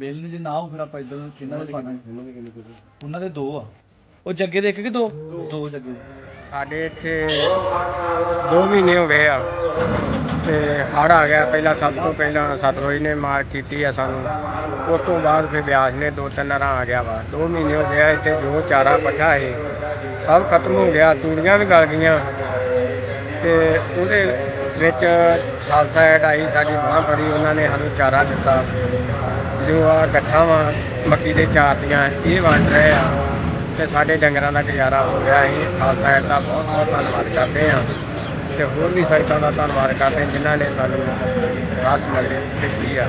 ਬੇਲ ਨੂੰ ਜੇ ਨਾ ਹੋ ਫਿਰ ਆਪਾਂ ਇਧਰ ਨੂੰ ਕਿੰਨਾ ਦੇ ਪਾਣਾ ਉਹਨਾਂ ਦੇ ਦੋ ਆ। ਉਹ ਜੱਗੇ ਦੇ ਇੱਕ ਕਿ ਦੋ? ਦੋ। ਜੱਗੇ ਦੇ। ਸਾਡੇ ਇੱਥੇ 2 ਮਹੀਨੇ ਹੋ ਗਏ ਆ ਤੇ ਹੜ੍ਹ ਆ ਗਿਆ। ਪਹਿਲਾਂ ਸਭ ਤੋਂ ਪਹਿਲਾਂ ਸਤਲੁਜ ਨੇ ਮਾਰ ਕੀਤੀ ਆ ਸਾਨੂੰ। ਉਸ ਤੋਂ ਬਾਅਦ ਫਿਰ ਬਿਆਸ ਨੇ ਦੋ ਤਿੰਨ ਰਾਂ ਆ ਗਿਆ ਵਾ। 2 ਮਹੀਨੇ ਹੋ ਗਿਆ ਇੱਥੇ ਜੋ ਚਾਰਾ ਪੱਠਾ ਹੈ ਸਭ ਖਤਮ ਹੋ ਗਿਆ। ਤੂੜੀਆਂ ਵੀ ਗਲ ਗਈਆਂ। ਤੇ ਉਹਦੇ ਵਿੱਚ ਖਾਲਸਾ ਐਡ ਆਈ ਸਾਡੀ ਬਾਂਹ ਫੜੀ ਉਹਨਾਂ ਨੇ ਸਾਨੂੰ ਚਾਰਾ ਦਿੱਤਾ। ਜੋ ਆ ਗੱਠਾਂ ਵਾ, ਮੱਕੀ ਦੇ ਚਾਰ ਦੀਆਂ, ਇਹ ਵੰਡ ਰਹੇ ਆ। ਤੇ ਸਾਡੇ ਡੰਗਰਾਂ ਦਾ ਗੁਜ਼ਾਰਾ ਹੋ ਗਿਆ। ਅਸੀਂ ਖਾਲਸਾ ਐਡ ਦਾ ਬਹੁਤ ਬਹੁਤ ਧੰਨਵਾਦ ਕਰਦੇ ਹਾਂ। ਤੇ ਹੋਰ ਵੀ ਸਾਈਟਾਂ ਦਾ ਧੰਨਵਾਦ ਕਰਦੇ ਹਾਂ, ਜਿਨ੍ਹਾਂ ਨੇ ਸਾਨੂੰ ਰਾਸ ਮਿਲੇ ਤੇ ਆ।